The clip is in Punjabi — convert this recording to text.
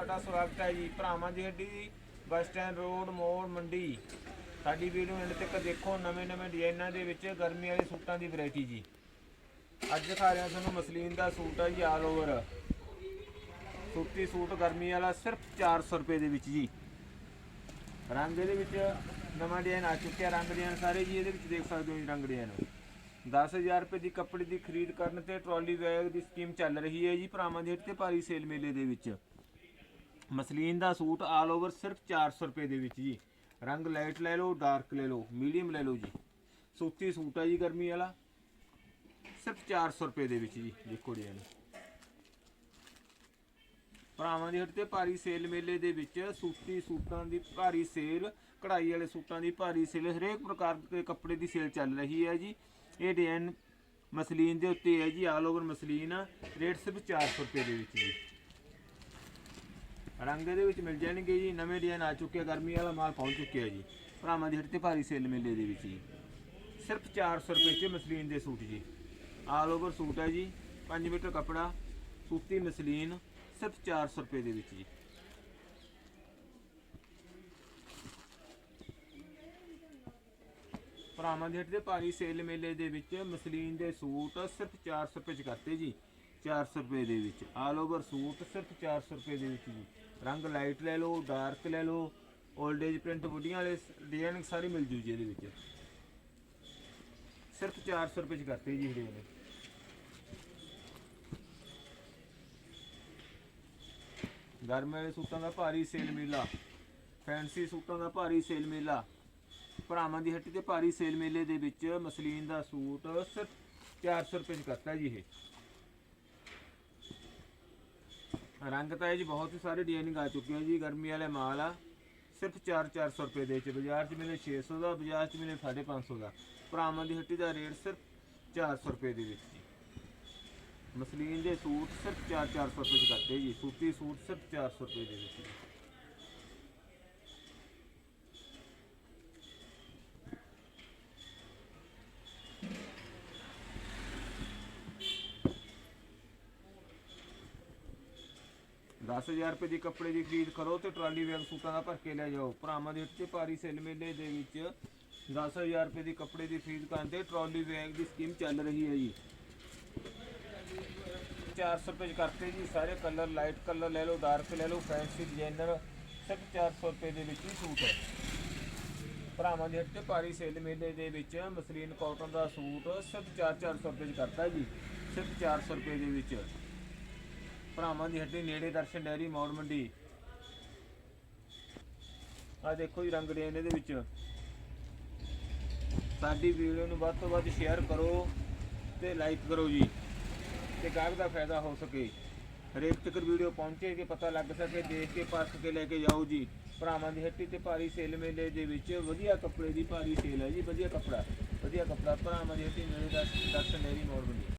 ਤੁਹਾਡਾ ਸਵਾਗਤ ਹੈ ਜੀ। ਭਰਾਵਾਂ ਦੀ ਹੱਡੀ, ਬੱਸ ਸਟੈਂਡ, ਰੋਡ, ਮੋੜ, ਮੰਡੀ। ਸਾਡੀ ਵੀਡੀਓ ਐਂਡ ਤੱਕ ਦੇਖੋ। ਨਵੇਂ ਨਵੇਂ ਡਿਜ਼ਾਈਨਾਂ ਦੇ ਵਿੱਚ ਗਰਮੀ ਵਾਲੇ ਸੂਟਾਂ ਦੀ ਵੈਰਾਈਟੀ ਜੀ। ਅੱਜ ਦਿਖਾ ਰਿਹਾ ਤੁਹਾਨੂੰ ਮਸਲੀਨ ਦਾ ਸੂਟ ਹੈ ਜੀ ਆਲ ਓਵਰ ਸੂਤੀ ਸੂਟ ਗਰਮੀ ਵਾਲਾ ਸਿਰਫ 400 ਰੁਪਏ ਦੇ ਵਿੱਚ ਜੀ। ਰੰਗ ਇਹਦੇ ਵਿੱਚ ਨਵਾਂ ਡਿਜ਼ਾਈਨ ਆ ਚੁੱਕਿਆ। ਰੰਗ ਡਿਜ਼ਾਈਨ ਸਾਰੇ ਜੀ ਇਹਦੇ ਵਿੱਚ ਦੇਖ ਸਕਦੇ ਹੋ ਜੀ, ਰੰਗ ਡਿਜ਼ਾਈਨ। 10000 ਰੁਪਏ ਦੀ ਕੱਪੜੇ ਦੀ ਖਰੀਦ ਕਰਨ ਤੇ ਟਰਾਲੀ ਬੈਗ ਦੀ ਸਕੀਮ ਚੱਲ ਰਹੀ ਹੈ ਜੀ, ਭਰਾਵਾਂ ਦੀ ਹੱਟ ਤੇ ਭਾਰੀ ਸੇਲ ਮੇਲੇ ਦੇ ਵਿੱਚ। ਮਸਲੀਨ ਦਾ ਸੂਟ ਆਲ ਓਵਰ ਸਿਰਫ 400 ਰੁਪਏ ਦੇ ਵਿੱਚ ਜੀ। ਰੰਗ ਲਾਈਟ ਲੈ ਲਓ ਡਾਰਕ ਲੈ ਲਓ ਮੀਡੀਅਮ ਲੈ ਲਓ ਜੀ। ਸੂਤੀ ਸੂਟ ਆ ਜੀ ਗਰਮੀ ਵਾਲਾ। ਸਿਰਫ 400 ਰੁਪਏ ਦੇ ਵਿੱਚ ਜੀ, ਦੇਖੋ ਡਿਜ਼ਾਈਨ ਭਰਾਵਾਂ ਦੀ ਹੱਟ ਤੇ ਭਾਰੀ ਸੇਲ ਮੇਲੇ ਦੇ ਵਿੱਚ ਸੂਤੀ ਸੂਟਾਂ ਦੀ ਭਾਰੀ ਸੇਲ ਕਢਾਈ ਵਾਲੇ ਸੂਟਾਂ ਦੀ ਭਾਰੀ ਸੇਲ ਹਰੇਕ ਪ੍ਰਕਾਰ ਦੇ ਕੱਪੜੇ ਦੀ ਸੇਲ ਚੱਲ ਰਹੀ ਹੈ ਜੀ। ਇਹ ਡਿਜ਼ਾਈਨ ਮਸਲੀਨ ਦੇ ਉੱਤੇ ਹੈ ਜੀ ਆਲ ਓਵਰ ਮਸਲੀਨ। ਆ ਰੇਟ ਸਿਰਫ 400 ਰੁਪਏ ਦੇ ਵਿੱਚ ਜੀ। ਰੰਗ ਦੇ ਵਿੱਚ ਮਿਲ ਜਾਣਗੇ ਜੀ ਨਵੇਂ ਡਿਜ਼ਾਈਨ ਆ ਚੁੱਕੇ ਆ, ਗਰਮੀ ਵਾਲਾ ਮਾਲ ਪਹੁੰਚ ਚੁੱਕਿਆ ਜੀ। ਭਰਾਵਾਂ ਦੀ ਹੱਟ ਤੇ ਭਾਰੀ ਸੇਲ ਮੇਲੇ ਦੇ ਵਿੱਚ ਜੀ। ਸਿਰਫ 400 ਰੁਪਏ 'ਚ ਮਸਲੀਨ ਦੇ ਸੂਟ ਜੀ। ਆਲ ਓਵਰ ਸੂਟ ਹੈ ਜੀ 5 ਮੀਟਰ ਕੱਪੜਾ ਸੂਤੀ ਮਸਲੀਨ ਸਿਰਫ 400 ਰੁਪਏ ਦੇ ਵਿੱਚ ਜੀ। ਭਰਾਵਾਂ ਦੀ ਹੱਟ ਦੇ ਭਾਰੀ ਸੇਲ ਮੇਲੇ ਦੇ ਵਿੱਚ ਮਸਲੀਨ ਦੇ ਸੂਟ ਸਿਰਫ 400 ਰੁਪਏ ਚ ਕਰਤੇ ਜੀ। 400 ਰੁਪਏ ਦੇ ਵਿੱਚ। ਆਲ ਓਵਰ ਸੂਟ, ਸਿਰਫ 400 ਰੁਪਏ ਦੇ ਵਿੱਚ ਜੀ। ਰੰਗ ਲਾਈਟ ਲੈ ਲਓ ਡਾਰਕ ਲੈ ਲਓ 올ਡ ਏਜ ਪ੍ਰਿੰਟ ਬੁੱਢੀਆਂ ਵਾਲੇ ਡਿਜ਼ਾਈਨ ਸਾਰੀ ਮਿਲ ਜੂ ਜੀ ਇਹਦੇ ਵਿੱਚ। ਸਿਰਫ 400 ਰੁਪਏ ਚ ਕਰਤੇ ਜੀ ਜਿਹੜੇ ਨੇ ਗਰਮ ਵਾਲੇ ਸੂਟਾਂ ਦਾ ਭਾਰੀ ਸੇਲ ਮੇਲਾ ਫੈਂਸੀ ਸੂਟਾਂ ਦਾ ਭਾਰੀ ਸੇਲ ਮੇਲਾ, ਭਰਾਵਾਂ ਦੀ ਹੱਟੀ ਤੇ ਭਾਰੀ ਸੇਲ ਮੇਲੇ ਦੇ ਵਿੱਚ ਮਸਲੀਨ ਦਾ ਸੂਟ ਸਿਰਫ 400 ਰੁਪਏ ਚ ਕਰਤਾ ਜੀ ਇਹ। ਰੰਗ ਤਾਂ ਇਹ ਜੀ ਬਹੁਤ ਹੀ ਸਾਰੇ ਡਿਜ਼ਾਈਨਿੰਗ ਆ ਚੁੱਕੇ ਆ ਜੀ, ਗਰਮੀ ਵਾਲੇ ਮਾਲ ਆ। ਸਿਰਫ 4-400 ਰੁਪਏ ਦੇ ਵਿੱਚ, ਬਾਜ਼ਾਰ 'ਚ ਮਿਲੇ 600 ਦਾ, ਬਾਜ਼ਾਰ 'ਚ ਮਿਲੇ 550 ਦਾ। ਭਰਾਵਾਂ ਦੀ ਹੱਟੀ ਦਾ ਰੇਟ ਸਿਰਫ 400 ਰੁਪਏ ਦੇ ਵਿੱਚ ਜੀ। ਮਸਲੀਨ ਦੇ ਸੂਟ ਸਿਰਫ 4-400 ਰੁਪਏ ਚ ਕਰਤੇ ਜੀ, ਸੂਤੀ ਸੂਟ ਸਿਰਫ 400 ਰੁਪਏ ਦੇ ਵਿੱਚ ਜੀ ਦਸ ਹਜ਼ਾਰ ਰੁਪਏ ਦੀ ਕੱਪੜੇ ਦੀ ਖਰੀਦ ਕਰੋ ਤੇ ਟਰਾਲੀ ਬੈਗ ਸੂਟਾਂ ਦਾ ਭਰ ਕੇ ਲੈ ਜਾਓ। ਭਰਾਵਾਂ ਦੇ ਉੱਤੇ ਭਾਰੀ ਸੇਲ ਮੇਲੇ ਦੇ ਵਿੱਚ 10000 ਰੁਪਏ ਦੀ ਕੱਪੜੇ ਦੀ ਖਰੀਦ ਕਰਨ ਤੇ ਟਰਾਲੀ ਬੈਗ ਦੀ ਸਕੀਮ ਚੱਲ ਰਹੀ ਹੈ ਜੀ। 400 ਰੁਪਏ ਚ ਕਰਤੇ ਜੀ, ਸਾਰੇ ਕਲਰ, ਲਾਈਟ ਕਲਰ ਲੈ ਲਓ, ਡਾਰਕ ਲੈ ਲਓ, ਫੈਂਸੀ ਡਿਜ਼ਾਈਨਰ, ਸਿਰਫ 400 ਰੁਪਏ ਦੇ ਵਿੱਚ ਹੀ ਸੂਟ ਹੈ। ਭਰਾਵਾਂ ਦੇ ਹੱਟੇ ਭਾਰੀ ਸੇਲ ਮੇਲੇ ਦੇ ਵਿੱਚ ਮਸਲੀਨ ਕਾਟਨ ਦਾ ਸੂਟ ਸਿਰਫ 4-400 ਰੁਪਏ ਚ ਕਰਤਾ ਜੀ, ਸਿਰਫ 400 ਰੁਪਏ ਦੇ ਵਿੱਚ। ਭਰਾਵਾਂ ਦੀ ਹੱਟੀ ਨੇੜੇ ਦਰਸ਼ਨ, ਡੈਰੀ, ਮੌੜ, ਮੰਡੀ। ਆ ਦੇਖੋ ਜੀ ਰੰਗ ਡੇਨ ਇਹਦੇ ਵਿੱਚ। ਸਾਡੀ ਵੀਡੀਓ ਨੂੰ ਵੱਧ ਤੋਂ ਵੱਧ ਸ਼ੇਅਰ ਕਰੋ ਤੇ ਲਾਈਕ ਕਰੋ ਜੀ, ਤੇ ਗਾਹਕ ਦਾ ਫਾਇਦਾ ਹੋ ਸਕੇ। ਹਰੇਕ ਤੱਕ ਵੀਡੀਓ ਪਹੁੰਚੇ ਕਿ ਪਤਾ ਲੱਗ ਸਕੇ, ਦੇਖ ਕੇ, ਪਰਖ ਕੇ ਲੈ ਕੇ ਜਾਓ ਜੀ। ਭਰਾਵਾਂ ਦੀ ਹੱਟੀ ਤੇ ਭਾਰੀ ਸੇਲ ਮੇਲੇ ਦੇ ਵਿੱਚ ਵਧੀਆ ਕੱਪੜੇ ਦੀ ਭਾਰੀ ਸੇਲ ਹੈ ਜੀ, ਵਧੀਆ ਕੱਪੜਾ ਵਧੀਆ ਕੱਪੜਾ। ਭਰਾਵਾਂ ਦੀ ਹੱਟੀ ਨੇੜੇ ਦਰਸ਼ਨ, ਡੈਰੀ, ਮੌੜ, ਮੰਡੀ।